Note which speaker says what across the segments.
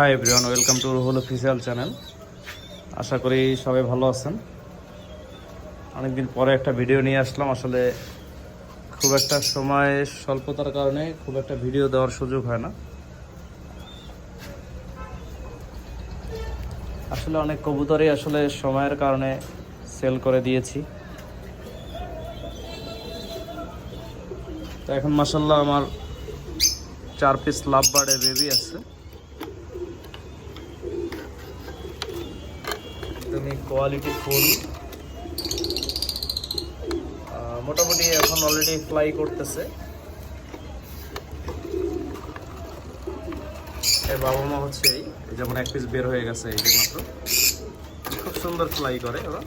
Speaker 1: Hi everyone, welcome to Ruhul official channel. আশা করি সবাই ভালো আছেন। অনেকদিন পরে একটা ভিডিও নিয়ে আসলাম, আসলে খুব একটা সময় স্বল্পতার কারণে খুব একটা ভিডিও দেওয়ার সুযোগ হয় না। আসলে অনেক কবুতরই আসলে সময়ের কারণে সেল করে দিয়েছি। তো এখন মাসাল্লাহ আমার চার পিস লাভ বার্ডের বেবি আছে। কোয়ালিটি ফুল মোটামুটি এখন অলরেডি ফ্লাই করতেছে। এর বাবা মা হচ্ছে এই যেমন এক পিস বের হয়ে গেছে, এই যে মাত্র। খুব সুন্দর ফ্লাই করে ওরা।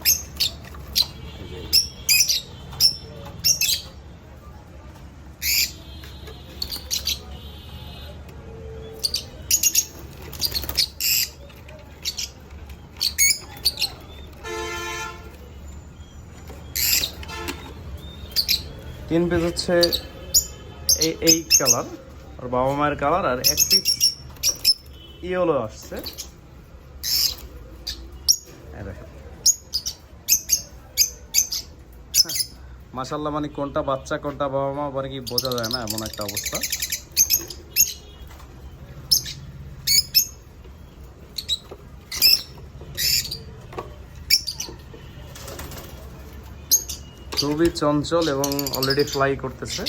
Speaker 1: তিন পিস হচ্ছে এই এই কালার আর বাবা মায়ের কালার আর এক পিস ইয়েলো আসছে। দেখেন। মাসাল্লাহ মানে কোনটা বাচ্চা, কোনটা বাবা মা মানে কি বোঝা যায় না এমন একটা অবস্থা। খুবই চঞ্চল এবং অলরেডি ফ্লাই করতেছে।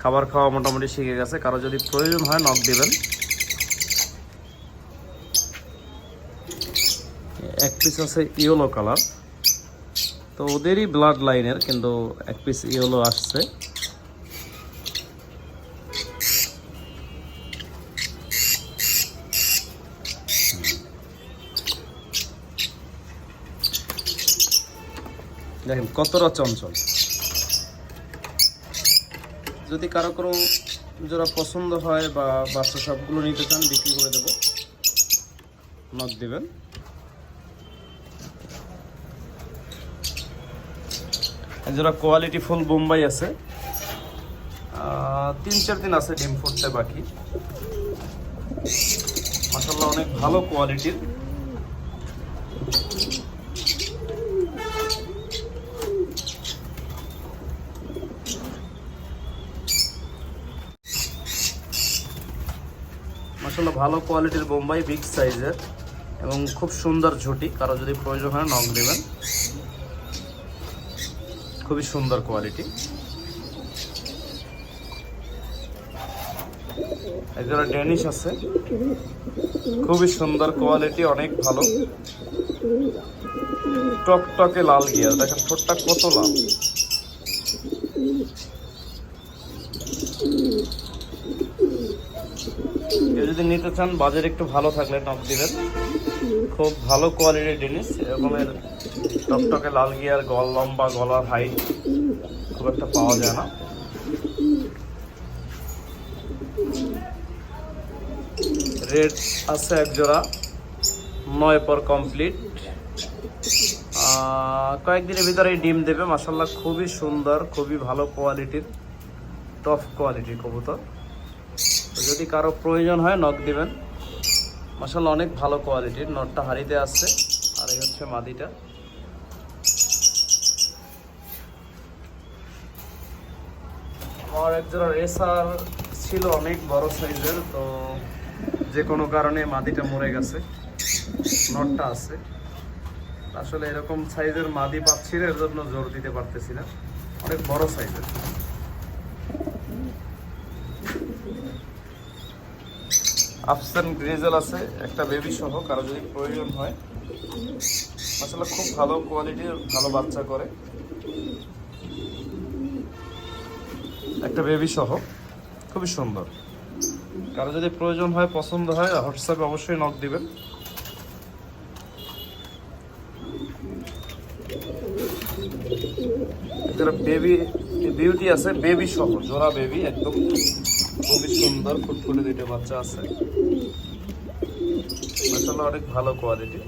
Speaker 1: খাবার খাওয়া মোটামুটি শিখে গেছে। কারও যদি প্রয়োজন হয় নক দেবেন। এক পিস আছে ইয়েলো কালার তো ওদেরই ব্লাড লাইনের কিন্তু এক পিস ইয়েলো আসছে। দেখেন কতটা চঞ্চল। যদি কারও কোনো যারা পছন্দ হয় বা বাচ্চা সবগুলো নিতে চান, বিক্রি করে দেবো। নক দেবেন। যারা কোয়ালিটি ফুল বোম্বাই আছে তিন চার দিন আছে ডিম ফুটতে বাকি। মাসাল্লাহ অনেক ভালো কোয়ালিটির মাসাল্লাহ ভালো কোয়ালিটির বোম্বাই বিগ সাইজের এবং খুব সুন্দর ঝুটি। কারও যদি প্রয়োজন হয় নখ দেবেন। খুবই সুন্দর কোয়ালিটি। একজোড়া ডেনিশ আছে। খুবই সুন্দর কোয়ালিটি, অনেক ভালো। টকটকে লাল গিয়ার। দেখেন, ঠোঁটটা কত লাল। যদি নিতে চান, বাজার একটু ভালো থাকলে নক দিবেন। খুব ভালো কোয়ালিটির জিনিস, এরকমের টকটকে লাল গিয়ার, গল লম্বা, গলার হাইট খুব একটা পাওয়া যায় না। রেড আছে এক জোড়া, নয় পর কমপ্লিট কয়েকদিনের ভিতরেই ডিম দেবে মাসাল্লাহ খুবই সুন্দর, খুবই ভালো কোয়ালিটির টফ কোয়ালিটির কবুতর। যদি কারও প্রয়োজন হয় নখ দিবেন। মাসাল্লাহ অনেক ভালো কোয়ালিটির নটটা হাড়িতে আসছে আর এই হচ্ছে মাদিটা। আমার একজোড়া রেসার ছিল অনেক বড় সাইজের, তো যে কোনো কারণে মাদিটা মরে গেছে। নটটা আছে। আসলে এরকম সাইজের মাদি পাচ্ছি এর জন্য জোর দিতে পারতেছি না। অনেক বড় সাইজের। আফসান গ্রেজেল আছে, একটা বেবি সহ, কারও যদি প্রয়োজন হয়। আসলে খুব ভালো কোয়ালিটির ভালো বাচ্চা করে। একটা বেবি সহ, খুবই সুন্দর। কারও যদি প্রয়োজন হয়, পছন্দ হয় হোয়াটসঅ্যাপে অবশ্যই নক দিবেন। বেবি বিউটি আছে বেবি সহ, জোড়া বেবি একদম। খুবই সুন্দর ফুটফুটে দুইটা বাচ্চা আছে। মাসাল্লাহ অনেক ভালো কোয়ালিটি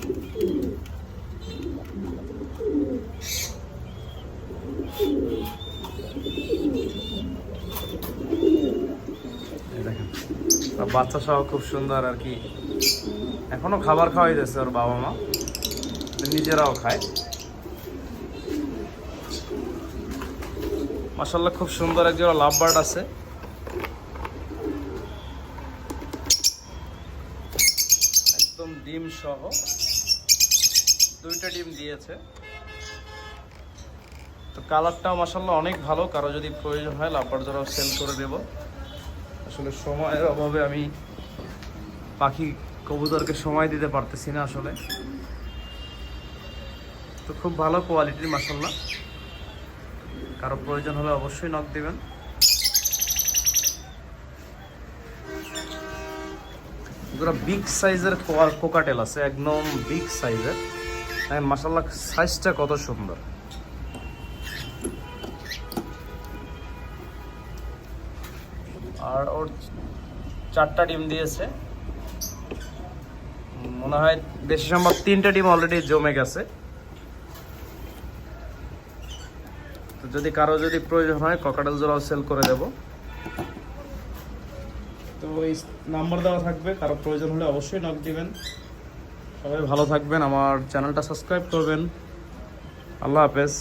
Speaker 1: বাচ্চা সহ খুব সুন্দর আর কি। এখনও খাবার খাওয়াই দিয়েছে ওর বাবা মা। নিজেরাও খায়। মাসাল্লাহ খুব সুন্দর এক জোড়া লাভ বার্ড আছে একদম ডিম সহ দুইটা ডিম দিয়েছে। তো কালারটাও মাসাল্লাহ অনেক ভালো, কারও যদি প্রয়োজন হয় লাভবার জোড়াও সেল করে দেব আসলে সময়ের অভাবে আমি পাখি কবুতরকে সময় দিতে পারতেছি না আসলে। তো খুব ভালো কোয়ালিটির মাসাল্লাহ কারও প্রয়োজন হলে অবশ্যই নক দিবেন। এগুলো বিগ সাইজের কোকাটেল আছে, একদম বিগ সাইজের মাসাল্লাহ সাইজটা কত সুন্দর। আর ওর চারটা ডিম দিয়েছে। মনে হয় বেশি সম্ভব তিনটা ডিম অলরেডি জমে গেছে। তো যদি কারও যদি প্রয়োজন হয়, ককাটেল জোড়াও সেল করে দেব। তো এই নাম্বার দেওয়া থাকবে কারও প্রয়োজন হলে অবশ্যই নক দিবেন। সবাই ভালো থাকবেন, আমার চ্যানেলটা সাবস্ক্রাইব করবেন। আল্লাহ হাফেজ।